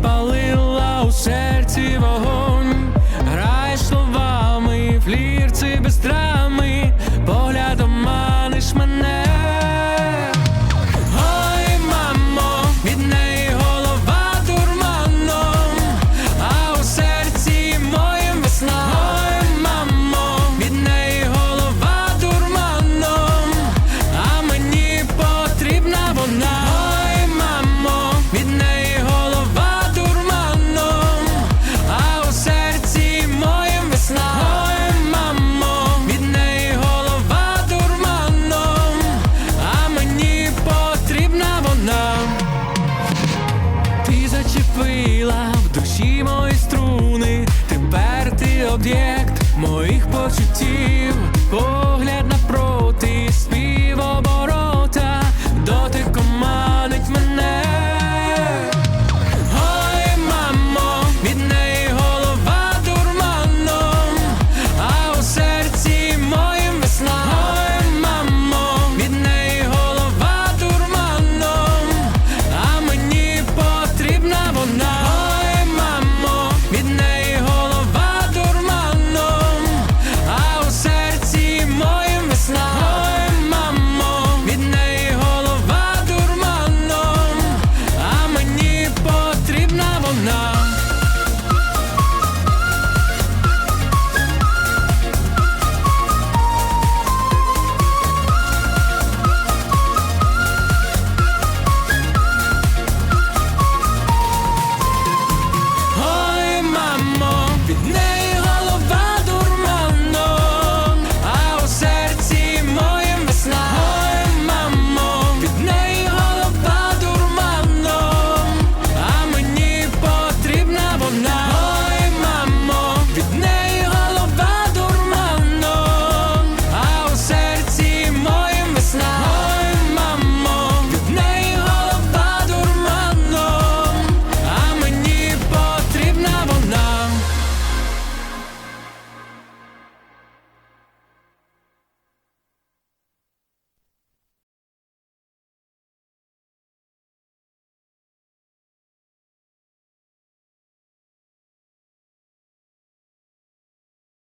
спалило. Тіла в душі мої струни, тепер ти об'єкт моїх почуттів.